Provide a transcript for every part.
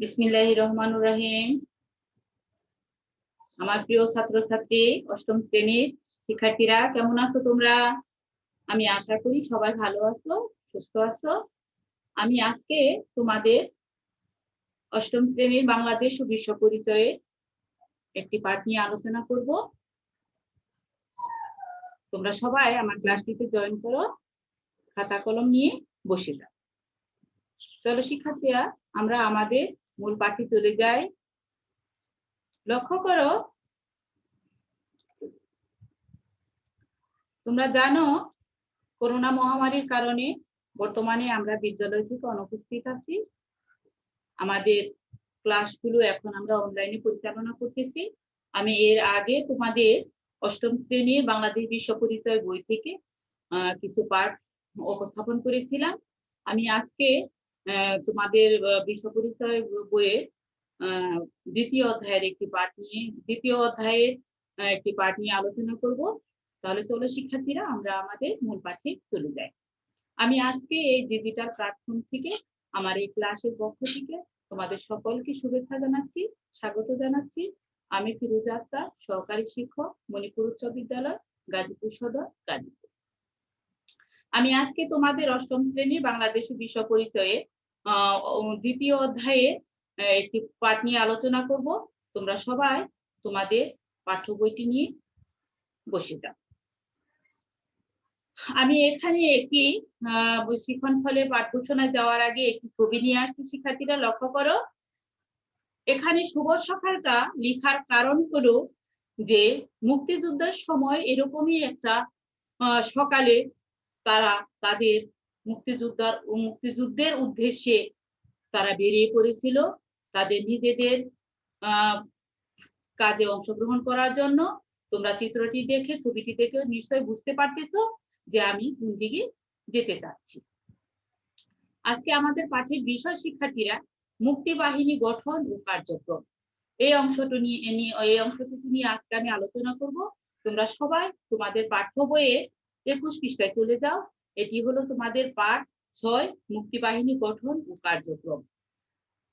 বিসমিল্লাহ রহমান রহিম। আমার প্রিয় ছাত্রছাত্রী, অষ্টম শ্রেণির শিক্ষার্থীরা, কেমন আছো তোমরা? আমি আশা করি সবাই ভালো আছো, সুস্থ আছো। আমি আজকে তোমাদের অষ্টম শ্রেণির বাংলাদেশ ও বিশ্ব পরিচয়ে একটি পাঠ নিয়ে আলোচনা করব। তোমরা সবাই আমার ক্লাসটিতে জয়েন করো, খাতা কলম নিয়ে বসে যাও। চলো শিক্ষার্থীরা, আমরা আমাদের মূল পাঠে চলে যাই লক্ষ্য করো, তোমরা জানো, করোনা মহামারীর কারণে বর্তমানে আমরা বিদ্যালয় থেকে অনুপস্থিত আছি। আমাদের ক্লাসগুলো এখন আমরা অনলাইনে পরিচালনা করতেছি। আমি এর আগে তোমাদের অষ্টম শ্রেণির বাংলাদেশ বিশ্ব পরিচয় বই থেকে কিছু পাঠ উপস্থাপন করেছিলাম। আমি আজকে তোমাদের বিশ্ব পরিচয় বইয়ের আহ, দ্বিতীয় অধ্যায়ের একটি পাঠ নিয়ে দ্বিতীয় অধ্যায়ের একটি পাঠ নিয়ে আলোচনা করব। তাহলে চলো শিক্ষার্থীরা আমরা আমাদের মূল পাঠে চলে যাই। আমি আজকে এই ডিজিটাল প্ল্যাটফর্ম থেকে আমার এই ক্লাসের পক্ষ থেকে তোমাদের সকলকে শুভেচ্ছা জানাচ্ছি স্বাগত জানাচ্ছি। আমি ফিরোজা আক্তার সহকারী শিক্ষক মণিপুর উচ্চ বিদ্যালয় গাজীপুর সদর গাজীপুর। আমি আজকে তোমাদের অষ্টম শ্রেণি বাংলাদেশ বিশ্ব পরিচয়ে দ্বিতীয় অধ্যায়ে একটি পাঠ নিয়ে আলোচনা করব। তোমরা সবাই তোমাদের পাঠ্য বইটি নিয়ে বসে যাও। আমি এখানে একটি শিক্ষণ ফলে পাঠ ঘোষণায় যাওয়ার আগে একটি ছবি নিয়ে আসছি, শিক্ষার্থীরা লক্ষ্য করো। এখানে শুভ সকালটা লেখার কারণ হলো যে মুক্তিযুদ্ধের সময় এরকমই একটা সকালে তারা তাদের মুক্তিযোদ্ধার ও মুক্তিযুদ্ধের উদ্দেশ্যে তারা বেরিয়ে পড়েছিল। তাদের নিজেদের কাজে অংশগ্রহণ করার জন্য। তোমরা চিত্রটি দেখে, ছবিটি দেখে নিশ্চয়ই বুঝতে পারতেছ যে আমি কোন দিকে যেতে চাচ্ছি আজকে আমাদের পাঠের বিষয় শিক্ষার্থীরা, মুক্তিবাহিনী গঠন ও কার্যক্রম। এই অংশটি নিয়ে এই অংশটুকু নিয়ে আজকে আমি আলোচনা করব। তোমরা সবাই তোমাদের পাঠ্য বইয়ে একুশ পৃষ্ঠায় চলে যাও। এটি হলো তোমাদের পাঠ ছয়, মুক্তিবাহিনী গঠন ও কার্যক্রম।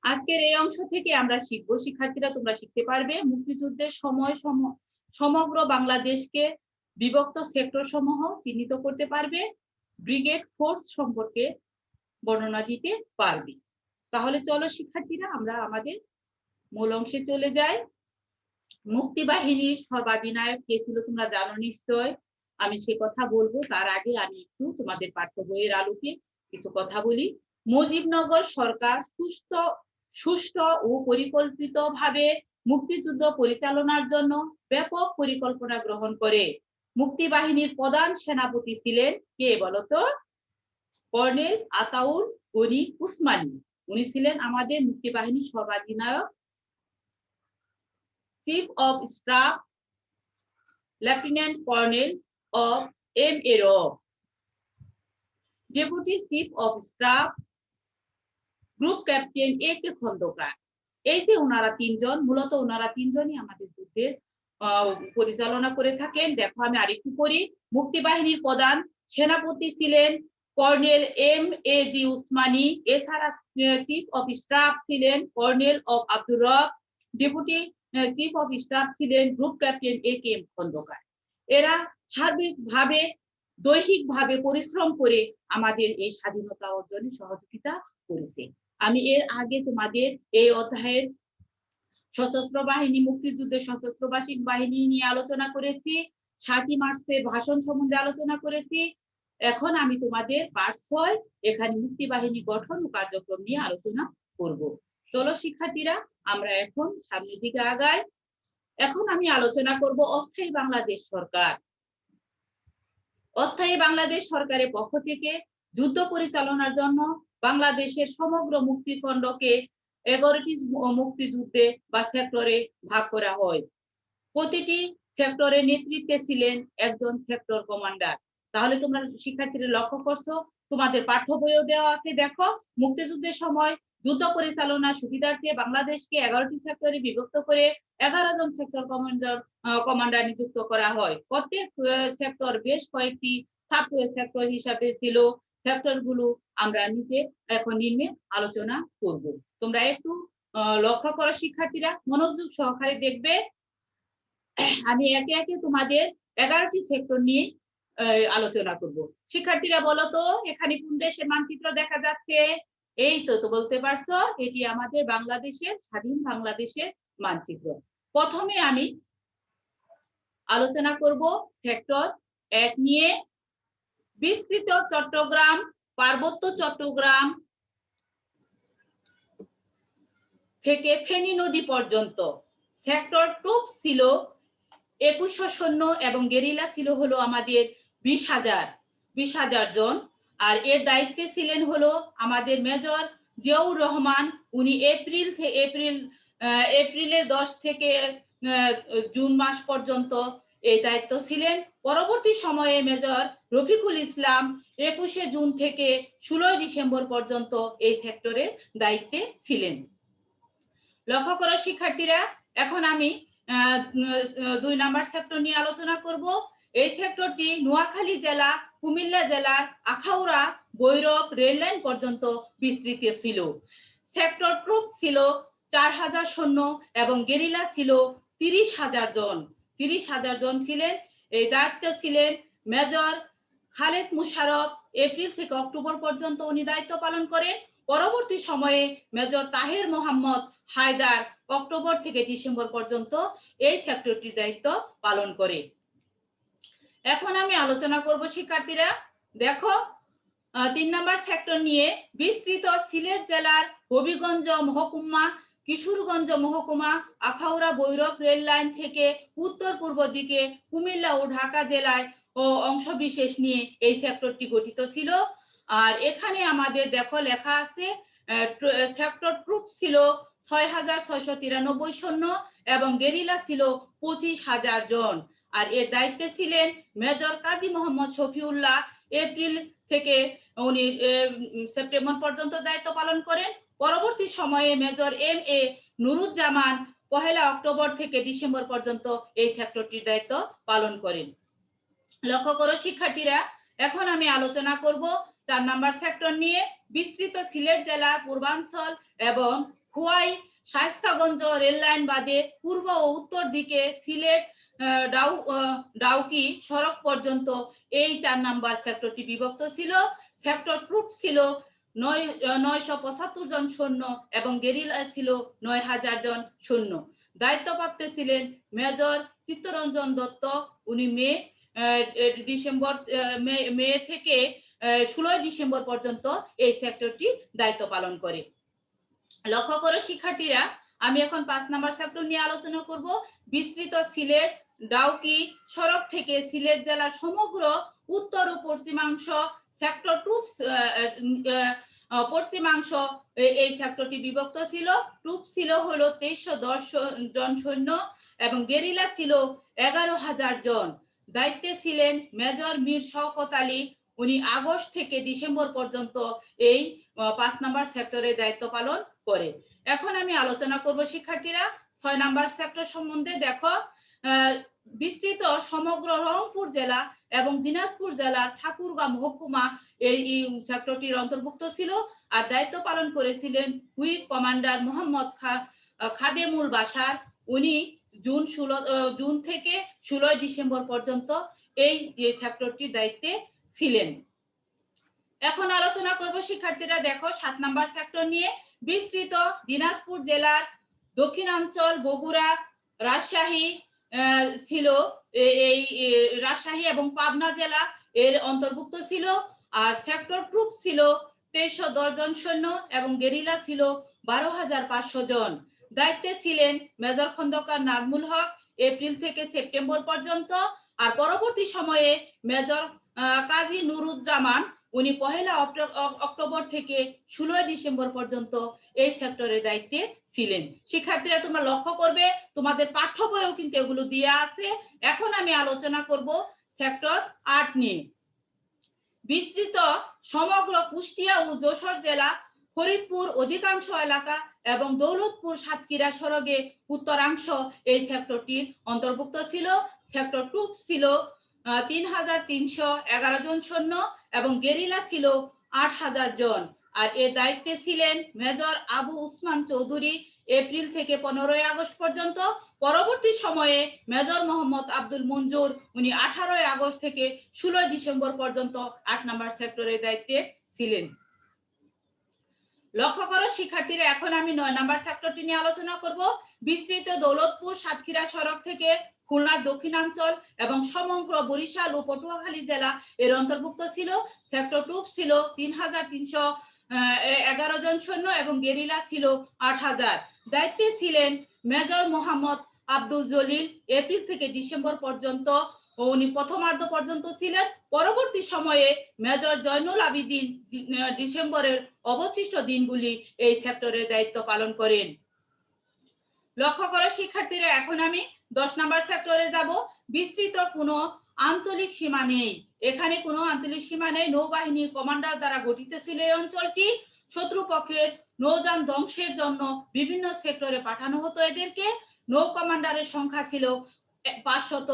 আজকের এই অংশ থেকে আমরা শিখব, শিক্ষার্থীরা তোমরা শিখতে পারবে, মুক্তিযুদ্ধের সময় সম- সমগ্র বাংলাদেশকে বিভক্ত সেক্টর সমূহ চিহ্নিত করতে পারবে, ব্রিগেড ফোর্স সম্পর্কে বর্ণনা দিতে পারবে। তাহলে চলো শিক্ষার্থীরা, আমরা আমাদের মূল অংশে চলে যাই। মুক্তিবাহিনীর সর্বাধিনায়ক কে ছিল তোমরা জানো নিশ্চয়? আমি সে কথা বলব, তার আগে আমি একটু তোমাদের পাঠ্য বইয়ের আলোকে কিছু কথা বলি। মুজিবনগর সরকার সুস্থ, সুষ্ঠু ও পরিকল্পিত ভাবে মুক্তিযুদ্ধ পরিচালনার জন্য ব্যাপক পরিকল্পনা গ্রহণ করে। মুক্তিবাহিনীর প্রধান সেনাপতি ছিলেন কে বলতো? কর্নেল আতাউল গনি উসমানী। উনি ছিলেন আমাদের মুক্তিবাহিনীর সর্বাধিনায়ক chief of staff, lieutenant colonel M arrow deputy chief of staff group captain A K Khandakar এই যে ওনারা তিনজন, মূলত ওনারা তিনজনই আমাদের যুদ্ধের পরিচালনা করে থাকেন। দেখো, আমি আরেকটু পড়ি। মুক্তিবাহিনীর প্রধান সেনাপতি ছিলেন colonel M A G Osmani. এছাড়া চিফ অফ স্টাফ ছিলেন colonel of Abdur Rab. Deputy chief of staff ছিলেন group captain A K M Khandakar এরা সার্বিকভাবে দৈহিকভাবে পরিশ্রম করে আমাদের এই স্বাধীনতা অর্জনে সহযোগিতা করেছে। আমি এর আগে তোমাদের এই অধ্যায়ের সশস্ত্র বাহিনী, মুক্তিযুদ্ধের সশস্ত্র বাহিনী নিয়ে আলোচনা করেছি, সাতই মার্চের ভাষণ সম্বন্ধে আলোচনা করেছি। এখন আমি তোমাদের পাঠ ছয়, এখানে মুক্তিবাহিনী গঠন ও কার্যক্রম নিয়ে আলোচনা করব। চলো শিক্ষার্থীরা, আমরা এখন সামনের দিকে আগাই। এখন আমি আলোচনা করব অস্থায়ী বাংলাদেশ সরকার। অস্থায়ী বাংলাদেশ সরকারের পক্ষ থেকে যুদ্ধ পরিচালনার জন্য বাংলাদেশের সমগ্র মুক্তিখণ্ডকে এগারোটি মুক্তিযুদ্ধে বা সেক্টরে ভাগ করা হয়। প্রতিটি সেক্টরের নেতৃত্বে ছিলেন একজন সেক্টর কমান্ডার। তাহলে তোমরা শিক্ষার্থীরা লক্ষ্য করছ, তোমাদের পাঠ্য বইও দেওয়া আছে। দেখো, মুক্তিযুদ্ধের সময় যুদ্ধ পরিচালনার সুবিধার্থে বাংলাদেশকে এগারোটি সেক্টরে বিভক্ত করে এগারো জন সেক্টর কমান্ডার কমান্ডার নিযুক্ত করা হয়। প্রত্যেক সেক্টর বেশ কয়েকটি সেক্টর হিসাবে ছিল। সেক্টরগুলো আমরা নিচে এখন নিম্নে আলোচনা করব। তোমরা একটু লক্ষ্য করো শিক্ষার্থীরা, মনোযোগ সহকারে দেখবে। আমি একে একে তোমাদের এগারোটি সেক্টর নিয়ে আলোচনা করব। শিক্ষার্থীরা বলো তো, এখানে কোন দেশের মানচিত্র দেখা যাচ্ছে? এই তো তো বলতে পারছ, এটি আমাদের বাংলাদেশের, স্বাধীন বাংলাদেশের মানচিত্র। প্রথমে আমি আলোচনা করব সেক্টর এক নিয়ে। বিস্তৃত চট্টগ্রাম, পার্বত্য চট্টগ্রাম থেকে ফেনী নদী পর্যন্ত। সেক্টর টু ছিল একুশশো সৈন্য এবং গেরিলা ছিল হলো আমাদের বিশ হাজার বিশ হাজার জন। আর এর দায়িত্বে ছিলেন হলো আমাদের মেজর জিয়াউর রহমান। উনি এপ্রিল থেকে এপ্রিল এপ্রিলের দশ থেকে জুন মাস পর্যন্ত এই দায়িত্ব ছিলেন। পরবর্তী সময়ে মেজর রফিকুল ইসলাম একুশে জুন থেকে ষোলোই ডিসেম্বর পর্যন্ত এই সেক্টরের দায়িত্বে ছিলেন। লক্ষ্য করো শিক্ষার্থীরা, এখন আমি দুই নাম্বার সেক্টর নিয়ে আলোচনা করব। এই সেক্টরটি নোয়াখালী জেলা কুমিল্লা জেলার আখাউড়া বৈরব রেল লাইন পর্যন্ত বিস্তৃত ছিল। সেক্টর ট্রুপ ছিল চার হাজার সৈন্য এবং গেরিলা ছিল তিরিশ হাজার জন। তিরিশ হাজার জন ছিলেন, এই দায়িত্ব ছিলেন মেজর খালেদ মুশারফ। এপ্রিল থেকে অক্টোবর পর্যন্ত উনি দায়িত্ব পালন করেন। পরবর্তী সময়ে মেজর তাহের মোহাম্মদ হায়দার অক্টোবর থেকে ডিসেম্বর পর্যন্ত এই সেক্টরটির দায়িত্ব পালন করে। এখন আমি আলোচনা করব শিক্ষার্থীরা। দেখো তিন নম্বর সেক্টর নিয়ে বিস্তৃত সিলেট জেলার হবিগঞ্জ মহকুমা, কিশোরগঞ্জ মহকুমা, আখাউড়া বৈরব রেল লাইন থেকে উত্তর পূর্ব দিকে কুমিল্লা ও ঢাকা জেলায় ও অংশ বিশেষ নিয়ে এই সেক্টরটি গঠিত ছিল। আর এখানে আমাদের দেখো লেখা আছে সেক্টর ট্রুপ ছিল ছয় হাজার ছয়শো তিরানব্বই সৈন্য এবং গেরিলা ছিল পঁচিশ হাজার জন। আর এর দায়িত্বে ছিলেন মেজর কাজী মোহাম্মদ শফিউল্লাহ। এপ্রিল থেকে উনি সেপ্টেম্বর পর্যন্ত দায়িত্ব পালন করেন। পরবর্তী সময়ে মেজর এম এ নুরুজ্জামান পহেলা অক্টোবর থেকে ডিসেম্বর পর্যন্ত এই সেক্টরটির দায়িত্ব পালন করেন। লক্ষ্য করো শিক্ষার্থীরা, এখন আমি আলোচনা করব চার নাম্বার সেক্টর নিয়ে। বিস্তৃত সিলেট জেলার পূর্বাঞ্চল এবং খোয়াই শায়স্তাগঞ্জ রেল লাইন বাদে পূর্ব ও উত্তর দিকে সিলেট ডাউ ডাউকি সড়ক পর্যন্ত এই চার নাম্বার সেক্টরটি বিভক্ত ছিল। সেক্টর ট্রুপ ছিল নয় নয়শো পঁচাত্তর জন সৈন্য এবং গেরিলা ছিল নয় হাজার জন সৈন্য। দায়িত্বপ্রাপ্ত ছিলেন মেজর চিত্তরঞ্জন দত্ত। উনি মে ডিসেম্বর মে মে থেকে ষোলোই ডিসেম্বর পর্যন্ত এই সেক্টরটি দায়িত্ব পালন করে। লক্ষ্য করো শিক্ষার্থীরা, আমি এখন পাঁচ নাম্বার সেক্টর নিয়ে আলোচনা করব। বিস্তৃত সিলেট ডাউকি সড়ক থেকে সিলেট জেলার সমগ্র উত্তর ও পশ্চিমাংশ সেক্টর টু পশ্চিমাংশ এই সেক্টরটি বিভক্ত ছিল। ট্রুপ ছিল হলো তেইশশো দশ জন সৈন্য এবং গেরিলা ছিল এগারো হাজার জন। দায়িত্বে ছিলেন মেজর মীর শওকত আলী। উনি আগস্ট থেকে ডিসেম্বর পর্যন্ত এই পাঁচ নাম্বার সেক্টরে দায়িত্ব পালন করে। এখন আমি আলোচনা করব শিক্ষার্থীরা। ছয় নাম্বার সেক্টর সম্বন্ধে দেখো। বিস্তৃত সমগ্র রংপুর জেলা এবং দিনাজপুর জেলার ঠাকুরগাঁ মহকুমা এই সেক্টরটির অন্তর্ভুক্ত ছিল আর দায়িত্ব পালন করেছিলেন হুইপ কমান্ডার মোহাম্মদ খা খাদেমুল বাসার। উনি জুন ষোলো জুন থেকে ষোলোই ডিসেম্বর পর্যন্ত এই সেক্টরটির দায়িত্বে ছিলেন। এখন আলোচনা করব শিক্ষার্থীরা, দেখো সাত নাম্বার সেক্টর নিয়ে। বিস্তৃত দিনাজপুর জেলার দক্ষিণাঞ্চল, বগুড়া, রাজশাহী ছিল এই রাজশাহী এবং পাবনা জেলা এর অন্তর্ভুক্ত ছিল। আর সেক্টর ট্রুপ ছিল তেইশশো দশ জন সৈন্য এবং গেরিলা ছিল বারো হাজার পাঁচশো জন। দায়িত্বে ছিলেন মেজর খন্দকার নাজমুল হক এপ্রিল থেকে সেপ্টেম্বর পর্যন্ত। আর পরবর্তী সময়ে মেজর কাজী নুরুজ্জামান উনি পহেলা অক্টোবর থেকে ষোলোই ডিসেম্বর পর্যন্ত এই সেক্টরের দায়িত্বে ছিলেন। শিক্ষার্থীরা তোমরা লক্ষ্য করবে, তোমাদের পাঠ্য বইও কিন্তু এগুলো দেওয়া আছে। এখন আমি আলোচনা করব সেক্টর আট নিয়ে। বিস্তৃত সমগ্র কুষ্টিয়া ও যশোর জেলা, ফরিদপুর অধিকাংশ এলাকা এবং দৌলতপুর সাতক্ষীরা সড়কে উত্তরাংশ এই সেক্টরটির অন্তর্ভুক্ত ছিল। সেক্টর টু ছিল তিন হাজার তিনশো এগারো জন সৈন্য এবং গেরিলা ছিল আট হাজার জন। আর এর দায়িত্বে ছিলেন মেজর আবু উসমান চৌধুরী এপ্রিল থেকে পনেরোই আগস্ট পর্যন্ত। পরবর্তী সময়ে মেজর মোহাম্মদ আব্দুল মঞ্জুর, উনি আঠারোই আগস্ট থেকে ষোলোই ডিসেম্বর পর্যন্ত আট নম্বর সেক্টরের দায়িত্বে ছিলেন। লক্ষ্য করো, শিক্ষার্থীরা, এখন আমি নয় নাম্বার সেক্টরটি নিয়ে আলোচনা করব। বিস্তৃত দৌলতপুর সাতক্ষীরা সড়ক থেকে খুলনার দক্ষিণাঞ্চল এবং সমগ্র বরিশাল ও পটুয়াখালী জেলা এর অন্তর্ভুক্ত ছিল। সেক্টর টু ছিল তিন হাজার তিনশো এগারো জন সৈন্য এবং গেরিলা ছিল আট হাজার। দায়িত্বে ছিলেন মেজর মোহাম্মদ আব্দুল জলিল। এপ্রিল থেকে ডিসেম্বর পর্যন্ত উনি প্রথমার্ধ পর্যন্ত ছিলেন। পরবর্তী সময়ে মেজর জয়নুল আবিদিন ডিসেম্বরের অবশিষ্ট দিনগুলি এই সেক্টরের দায়িত্ব পালন করেন। লক্ষ্য করে শিক্ষার্থীরা, এখন আমি দশ নম্বর সেক্টরে যাব। বিস্তৃত কোনো আঞ্চলিক সীমা নেই। এখানে কোনো আঞ্চলিক সীমা নেই। নৌবাহিনীর কমান্ডার দ্বারা গঠিত ছিল এই অঞ্চলটি। শত্রুপক্ষের নৌযান ধ্বংসের জন্য বিভিন্ন সেক্টরে পাঠানো হতো এদেরকে। নৌ কমান্ডারের সংখ্যা ছিল পাঁচশত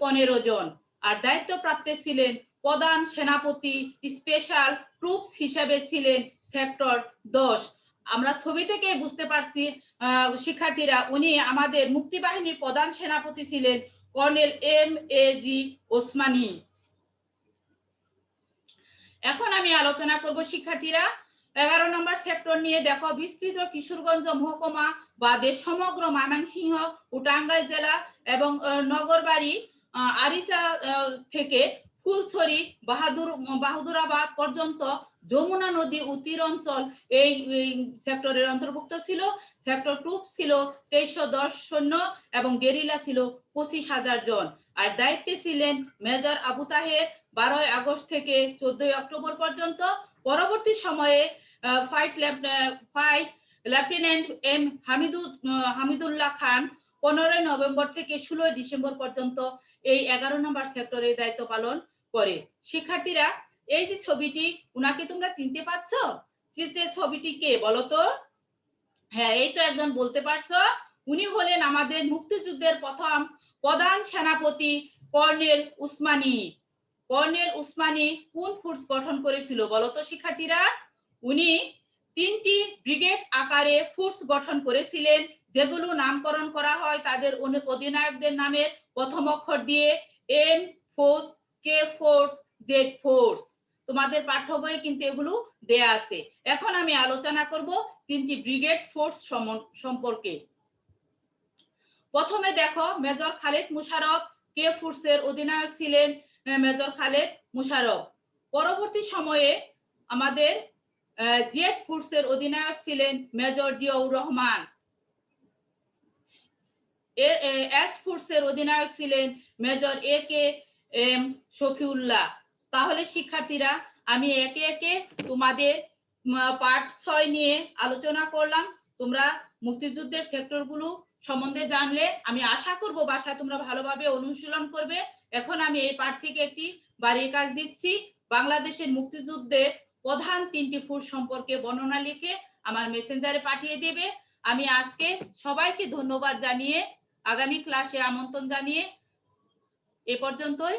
পনেরো জন। আর দায়িত্বপ্রাপ্ত ছিলেন প্রধান সেনাপতি স্পেশাল ট্রুপস হিসেবে ছিলেন সেক্টর দশ। আমরা ছবি থেকে বুঝতে পারছি শিক্ষার্থীরা, উনি আমাদের মুক্তিবাহিনীর প্রধান সেনাপতি ছিলেন colonel M A G Osmani. এখন আমি আলোচনা করব শিক্ষার্থীরা, এগারো নম্বর সেক্টর নিয়ে দেখো, বিস্তৃত কিশোরগঞ্জ মহকুমা বাদে সমগ্র ময়মনসিংহ ও টাঙ্গাইল জেলা এবং নগরবাড়ি আরিচা থেকে ফুলছড়ি, বাহাদুর, বাহাদুরাবাদ পর্যন্ত যমুনা নদী ও তীর অঞ্চল এই সেক্টরের অন্তর্ভুক্ত ছিল। সেক্টর টু ছিল তেইশশো দশ সৈন্য এবং গেরিলা ছিল পঁচিশ হাজার জন। আর দায়িত্বে ছিলেন মেজর আবু তাহের বারোই আগস্ট থেকে চোদ্দই অক্টোবর পর্যন্ত। পরবর্তী সময়ে fight fight lieutenant M Hamidul আহ, হামিদুল্লাহ খান পনেরোই নভেম্বর থেকে ষোলোই ডিসেম্বর পর্যন্ত এই এগারো নম্বর সেক্টরের দায়িত্ব পালন করে। শিক্ষার্থীরা এই যে ছবিটি, উনাকে তোমরা চিনতে পারছ? চিনতে ছবিটি কে বলতো হ্যাঁ এই তো একজন বলতে পারছ। উনি হলেন আমাদের মুক্তিযুদ্ধের প্রথম প্রধান সেনাপতি কর্নেল উসমানী। কর্নেল উসমানী কোন ফোর্স গঠন করেছিল বলতো শিক্ষার্থীরা? উনি তিনটি ব্রিগেড আকারে ফোর্স গঠন করেছিলেন, যেগুলো নামকরণ করা হয় তাদের অধিনায়কদের নামের প্রথম অক্ষর দিয়ে, M force, K force, Z force. তোমাদের পাঠ্য বইয়ে কিন্তু এগুলো দেয়া আছে। এখন আমি আলোচনা করব তিনটি ব্রিগেড ফোর্স সম্পর্কে। প্রথমে দেখো, মেজর খালেদ মুশারফ, কে ফোর্সের অধিনায়ক ছিলেন? মেজর খালেদ মুশারফ। পরবর্তী সময়ে আমাদের জেড ফোর্সের অধিনায়ক ছিলেন মেজর জিয়াউর রহমান। এস ফোর্সের অধিনায়ক ছিলেন major A K M Shafiullah. তাহলে শিক্ষার্থীরা, আমি একে একে তোমাদের পার্ট ছয় নিয়ে আলোচনা করলাম। তোমরা মুক্তিযুদ্ধের সেক্টরগুলো সম্বন্ধে জানলে, আমি আশা করব বাসায় তোমরা ভালোভাবে অনুশীলন করবে। এখন আমি এই পাঠ থেকে একটি বাড়ির কাজ দিচ্ছি। বাংলাদেশের মুক্তিযুদ্ধের প্রধান তিনটি ফুট সম্পর্কে বর্ণনা লিখে আমার মেসেঞ্জারে পাঠিয়ে দেবে। আমি আজকে সবাইকে ধন্যবাদ জানিয়ে, আগামী ক্লাসে আমন্ত্রণ জানিয়ে, এ পর্যন্তই।